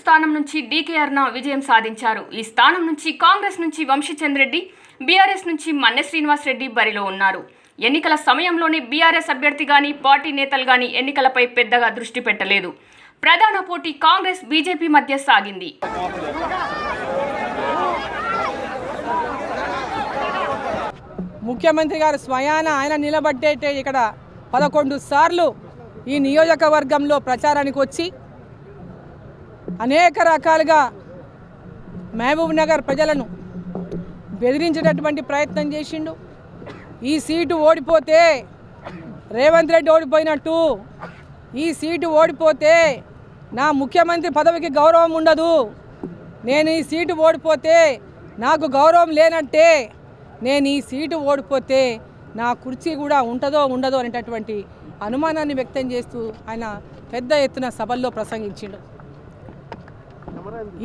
స్థానం నుంచి డీకే అరుణ విజయం సాధించారు. ఈ స్థానం నుంచి కాంగ్రెస్ నుంచి వంశీచంద్రెడ్డి బీఆర్ఎస్ నుంచి మన్నె శ్రీనివాస్ రెడ్డి బరిలో ఉన్నారు. ఎన్నికల సమయంలోనే బీఆర్ఎస్ అభ్యర్థి కానీ పార్టీ నేతలు కానీ ఎన్నికలపై పెద్దగా దృష్టి పెట్టలేదు. ప్రధాన పోటీ కాంగ్రెస్ బీజేపీ మధ్య సాగింది. ముఖ్యమంత్రి గారు స్వయాన ఆయన నిలబడ్డేటే ఇక్కడ పదకొండు సార్లు ఈ నియోజకవర్గంలో ప్రచారానికి వచ్చి అనేక రకాలుగా మహబూబ్ నగర్ ప్రజలను బెదిరించేటటువంటి ప్రయత్నం చేసిండు. ఈ సీటు ఓడిపోతే రేవంత్ రెడ్డి ఓడిపోయినట్టు. ఈ సీటు ఓడిపోతే నా ముఖ్యమంత్రి పదవికి గౌరవం ఉండదు. నేను ఈ సీటు ఓడిపోతే నాకు గౌరవం లేనట్టే. నేను ఈ సీటు ఓడిపోతే నా కుర్చీ కూడా ఉంటుందో ఉండదో అనేటటువంటి అనుమానాన్ని వ్యక్తం చేస్తూ ఆయన పెద్ద ఎత్తున సభల్లో ప్రసంగించిండు.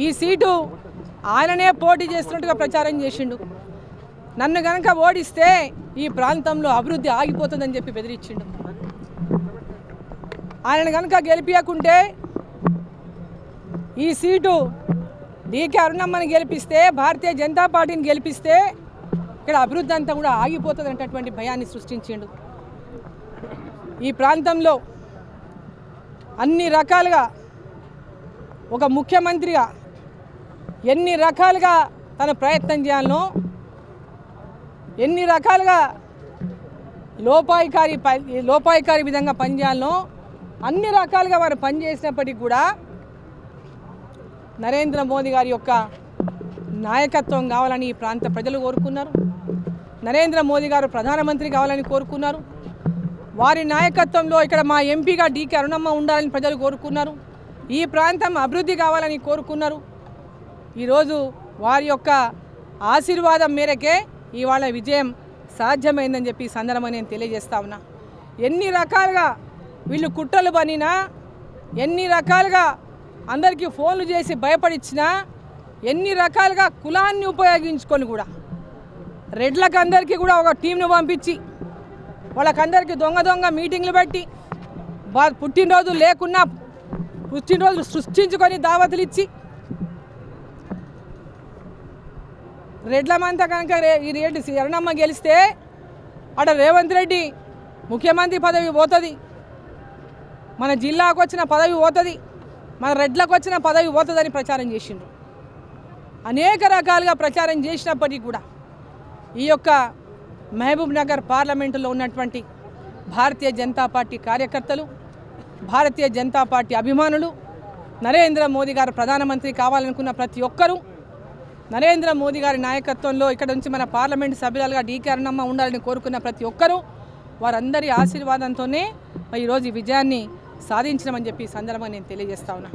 ఈ సీటు ఆయననే పోటీ చేస్తున్నట్టుగా ప్రచారం చేసిండు. నన్ను గనక ఓడిస్తే ఈ ప్రాంతంలో అభివృద్ధి ఆగిపోతుందని చెప్పి బెదిరించిండు. ఆయన కనుక గెలిపించకుంటే ఈ సీటు డీకే అరుణమ్మని గెలిపిస్తే భారతీయ జనతా పార్టీని గెలిపిస్తే ఇక్కడ అభివృద్ధి అంతా కూడా ఆగిపోతుంది అనేటటువంటి భయాన్ని సృష్టించిండు. ఈ ప్రాంతంలో అన్ని రకాలుగా ఒక ముఖ్యమంత్రిగా ఎన్ని రకాలుగా తన ప్రయత్నం చేయాలనో ఎన్ని రకాలుగా లోపాయికారి లోపాయికారి విధంగా పనిచేయాలనో అన్ని రకాలుగా వారు పనిచేసినప్పటికీ కూడా నరేంద్ర మోదీ గారి యొక్క నాయకత్వం కావాలని ఈ ప్రాంత ప్రజలు కోరుకున్నారు. నరేంద్ర మోదీ గారు ప్రధానమంత్రి కావాలని కోరుకున్నారు. వారి నాయకత్వంలో ఇక్కడ మా ఎంపీగా డీకే అరుణమ్మ ఉండాలని ప్రజలు కోరుకున్నారు. ఈ ప్రాంతం అభివృద్ధి కావాలని కోరుకున్నారు. ఈరోజు వారి యొక్క ఆశీర్వాదం మేరకే ఇవాళ విజయం సాధ్యమైందని చెప్పి సందర్భం సందర్భంగా నేను తెలియజేస్తా ఉన్నా. ఎన్ని రకాలుగా వీళ్ళు కుట్రలు పనినా ఎన్ని రకాలుగా అందరికీ ఫోన్లు చేసి భయపడిచ్చినా ఎన్ని రకాలుగా కులాన్ని ఉపయోగించుకొని కూడా రెడ్లకు అందరికీ కూడా ఒక టీంను పంపించి వాళ్ళకందరికీ దొంగ దొంగ మీటింగ్లు పెట్టి పుట్టినరోజు లేకున్నా పుట్టినరోజు సృష్టించుకొని దావతులు ఇచ్చి రెడ్లమంతా కనుక రే- ఈ రెడ్డి శరణమ్మ గెలిస్తే అక్కడ రేవంత్ రెడ్డి ముఖ్యమంత్రి పదవి పోతుంది. మన జిల్లాకు వచ్చిన పదవి పోతుంది. మన రెడ్లకు వచ్చిన పదవి పోతుందని ప్రచారం చేసిండ్రు. అనేక రకాలుగా ప్రచారం చేసినప్పటికీ కూడా ఈ యొక్క మహబూబ్ నగర్ పార్లమెంటులో ఉన్నటువంటి భారతీయ జనతా పార్టీ కార్యకర్తలు భారతీయ జనతా పార్టీ అభిమానులు నరేంద్ర మోదీ గారు ప్రధానమంత్రి కావాలనుకున్న ప్రతి ఒక్కరూ నరేంద్ర మోదీ గారి నాయకత్వంలో ఇక్కడ నుంచి మన పార్లమెంట్ సభ్యులుగా డీకే అరుణమ్మ ఉండాలని కోరుకున్న ప్రతి ఒక్కరూ వారందరి ఆశీర్వాదంతోనే ఈరోజు ఈ విజయాన్ని సాధించడమని చెప్పి ఈ సందర్భంగా నేను తెలియజేస్తా ఉన్నా.